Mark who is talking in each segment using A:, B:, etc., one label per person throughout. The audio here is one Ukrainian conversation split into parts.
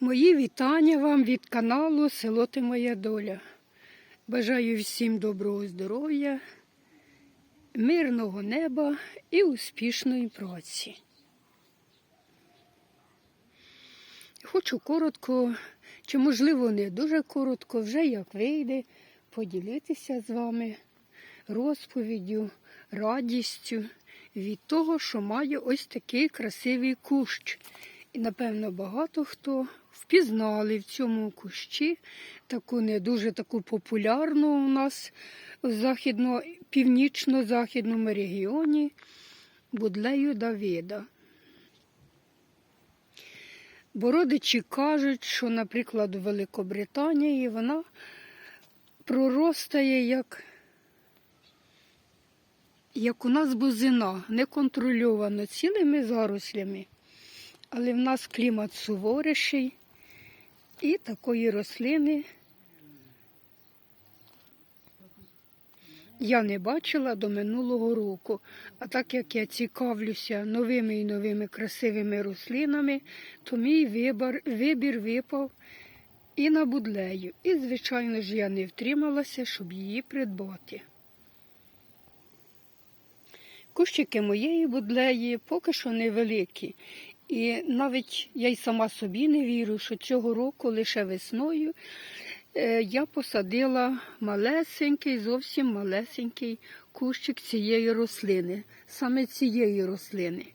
A: Мої вітання вам від каналу Село Ти Моя Доля. Бажаю всім доброго здоров'я, мирного неба і успішної праці. Хочу коротко, чи можливо не дуже коротко, вже як вийде, поділитися з вами розповіддю, радістю від того, що маю ось такий красивий кущ. І, напевно, багато хто впізнали в цьому кущі таку не дуже таку популярну у нас в західно, північно-західному регіоні будлею Давида. Бо родичі кажуть, що, наприклад, у Великобританії вона проростає як, як у нас бузина, неконтрольовано цілими зарослями. Але в нас клімат суворіший і такої рослини я не бачила до минулого року. А так як я цікавлюся новими і новими красивими рослинами, то мій вибір, вибір випав і на будлею. І, звичайно ж, я не втрималася, щоб її придбати. Кущики моєї будлеї поки що невеликі. І навіть я й сама собі не вірю, що цього року лише весною е, я посадила малесенький, зовсім малесенький кущик цієї рослини, саме цієї рослини.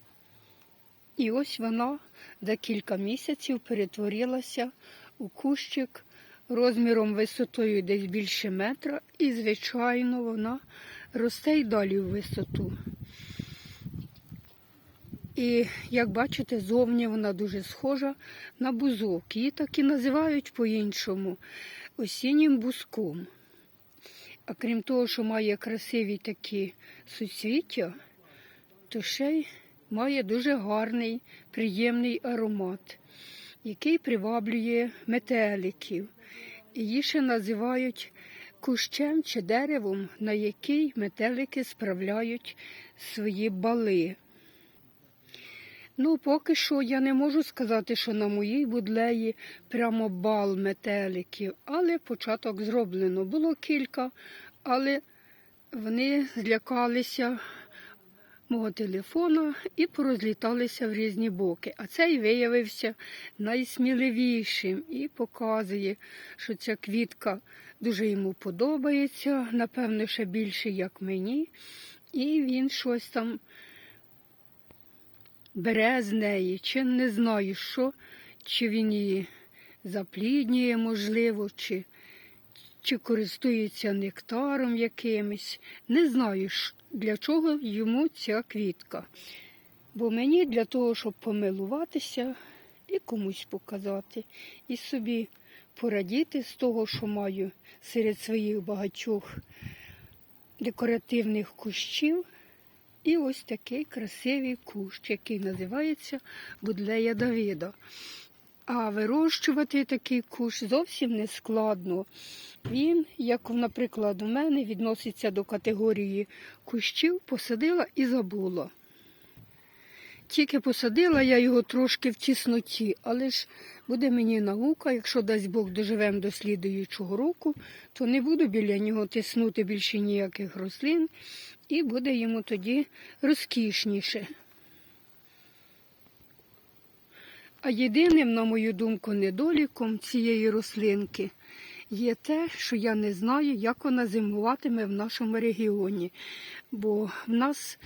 A: І ось вона за кілька місяців перетворилася у кущик розміром висотою десь більше метра, і, звичайно, вона росте й далі в висоту. І як бачите, зовні вона дуже схожа на бузок. Її так і називають по-іншому осіннім бузком. А крім того, що має красиві такі суцвіття, то ще й має дуже гарний, приємний аромат, який приваблює метеликів. Її ще називають кущем чи деревом, на який метелики справляють свої бали. Ну, поки що я не можу сказати, що на моїй будлеї прямо бал метеликів, але початок зроблено. Було кілька, але вони злякалися мого телефона і порозліталися в різні боки. А цей виявився найсміливішим і показує, що ця квітка дуже йому подобається, напевно, ще більше, як мені. І він щось там бере з неї, чи не знаю що, чи він її запліднює, можливо, чи, чи користується нектаром якимось. Не знаю, для чого йому ця квітка. Бо мені для того, щоб помилуватися і комусь показати, і собі порадіти з того, що маю серед своїх багатьох декоративних кущів. І ось такий красивий кущ, який називається Будлея Давіда. А вирощувати такий кущ зовсім не складно. Він, як, наприклад, у мене відноситься до категорії кущів, посадила і забула. Тільки посадила я його трошки в тісноті, але ж буде мені наука, якщо дасть Бог доживемо до слідуючого року, то не буду біля нього тиснути більше ніяких рослин і буде йому тоді розкішніше. А єдиним, на мою думку, недоліком цієї рослинки є те, що я не знаю, як вона зимуватиме в нашому регіоні. Бо в нас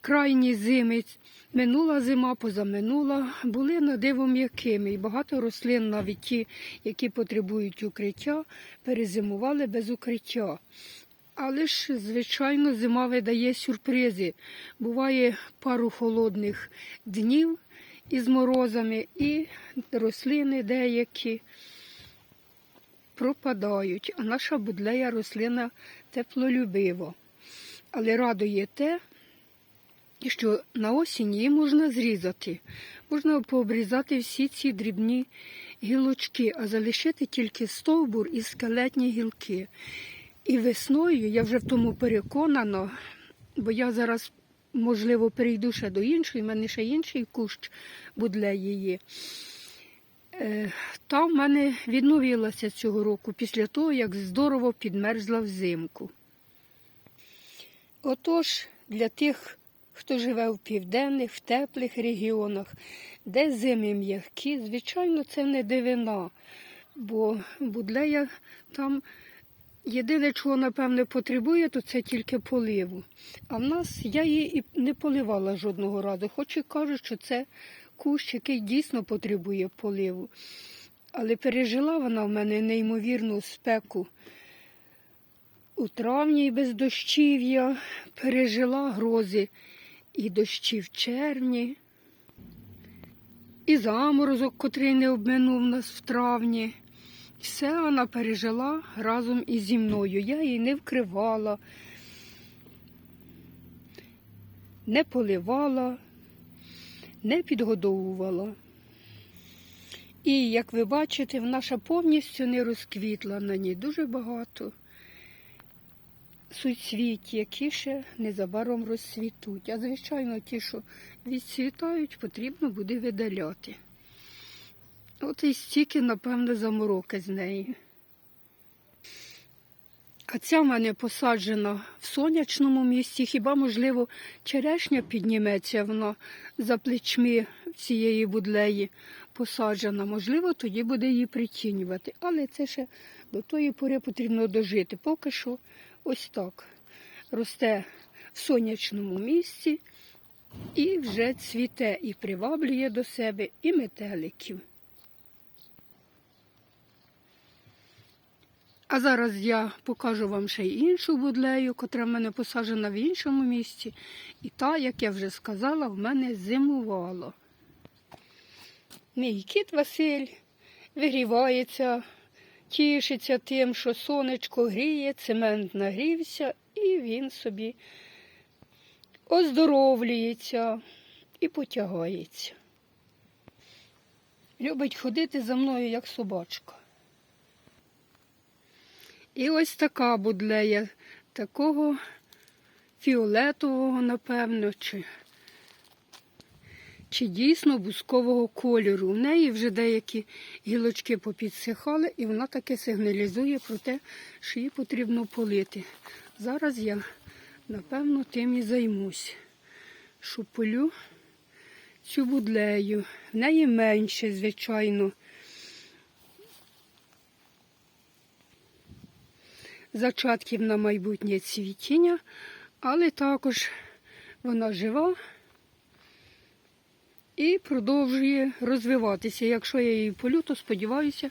A: крайні зими, минула зима, позаминула, були на диво. І багато рослин, навіть ті, які потребують укриття, перезимували без укриття. Але ж, звичайно, зима видає сюрпризи. Буває пару холодних днів із морозами, і рослини деякі пропадають. А наша будлея рослина теплолюбива. Але радує те, що на осінь її можна зрізати. Можна пообрізати всі ці дрібні гілочки, а залишити тільки стовбур і скелетні гілки. І весною я вже в тому переконана, бо я зараз, можливо, перейду ще до іншої, в мене ще інший кущ будле її. Е, Та в мене відновилася цього року після того, як здорово підмерзла взимку. Отож, для тих, хто живе в південних, в теплих регіонах, де зими м'які, звичайно, це не дивина, бо будлея там єдине, чого, напевне, потребує, то це тільки поливу. А в нас я її і не поливала жодного разу, хоч і кажуть, що це кущ, який дійсно потребує поливу. Але пережила вона в мене неймовірну спеку. У травні без дощів'я пережила грози і дощі в червні, і заморозок, котрий не обминув нас в травні. Все вона пережила разом із зі мною. Я її не вкривала, не поливала, не підгодовувала. І, як ви бачите, наша повністю не розквітла на ній дуже багато суцвіт, які ще незабаром розцвітуть. А звичайно, ті, що відцвітають, потрібно буде видаляти. От і стільки, напевно, замороки з неї. А ця в мене посаджена в сонячному місці. Хіба, можливо, черешня підніметься вона за плечми цієї будлеї посаджена. Можливо, тоді буде її притінювати. Але це ще до тої пори потрібно дожити. Поки що ось так. Росте в сонячному місці і вже цвіте і приваблює до себе і метеликів. А зараз я покажу вам ще й іншу будлею, котра в мене посаджена в іншому місці. І та, як я вже сказала, в мене зимувала. Мій кіт Василь вигрівається, тішиться тим, що сонечко гріє, цемент нагрівся, і він собі оздоровлюється і потягається. Любить ходити за мною, як собачка. І ось така будлея, такого фіолетового, напевно, чи, чи дійсно бускового кольору. У неї вже деякі гілочки попідсихали, і вона таке сигналізує про те, що її потрібно полити. Зараз я, напевно, тим і займусь. Шуполю цю будлею. В неї менше, звичайно. зачатків на майбутнє цвітіння, але також вона жива і продовжує розвиватися. Якщо я її полю, то сподіваюся,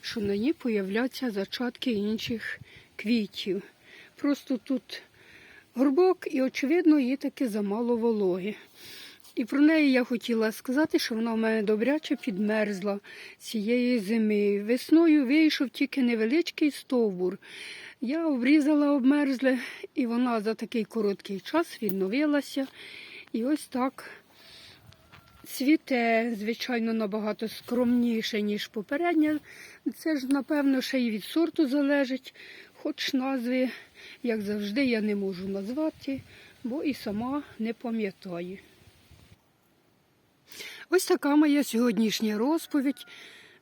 A: що на ній появляться зачатки інших квітів. Просто тут горбок і, очевидно, їй таки замало вологи. І про неї я хотіла сказати, що вона в мене добряче підмерзла цієї зими. Весною вийшов тільки невеличкий стовбур. Я обрізала обмерзле, і вона за такий короткий час відновилася. І ось так цвіте, звичайно, набагато скромніше, ніж попередня. Це ж, напевно, ще й від сорту залежить, хоч назви, як завжди, я не можу назвати, бо і сама не пам'ятаю. Ось така моя сьогоднішня розповідь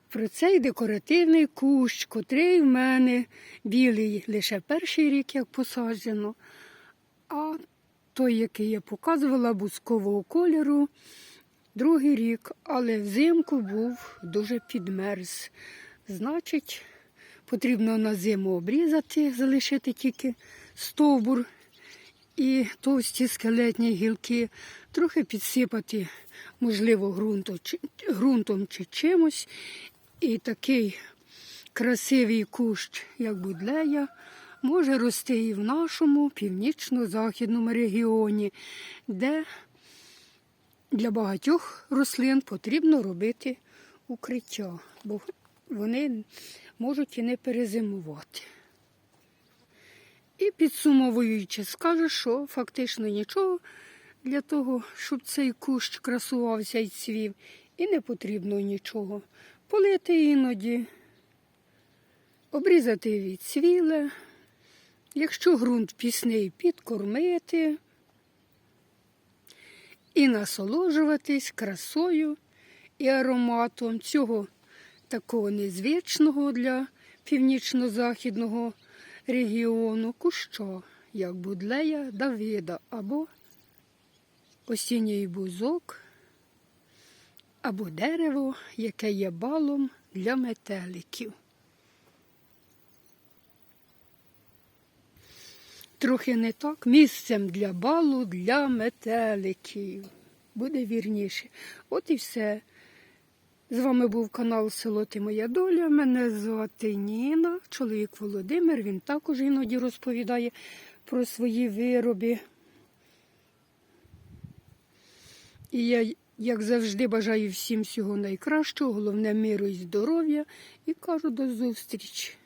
A: про цей декоративний кущ, котрий в мене білий лише перший рік, як посаджено, а той, який я показувала, бузкового кольору, другий рік, але взимку був дуже підмерз. Значить, потрібно на зиму обрізати, залишити тільки стовбур і товсті скелетні гілки, трохи підсипати, можливо, ґрунтом чи, чимось. І такий красивий кущ, як будлея, може рости і в нашому північно-західному регіоні, де для багатьох рослин потрібно робити укриття, бо вони можуть і не перезимувати. І підсумовуючи, скажу, що фактично нічого для того, щоб цей кущ красувався і цвів, і не потрібно нічого. Полити іноді, обрізати від цвіле, якщо ґрунт пісний, підкормити і насолоджуватись красою і ароматом цього такого незвичного для північно-західного регіону куща, як будлея Давида або осінній бузок, або дерево, яке є балом для метеликів. Трохи не так, місцем для балу для метеликів. Буде вірніше. От і все. З вами був канал Село Ти Моя Доля. Мене звати Ніна, чоловік Володимир. Він також іноді розповідає про свої вироби. І я, як завжди, бажаю всім всього найкращого, головне миру і здоров'я. І кажу до зустрічі.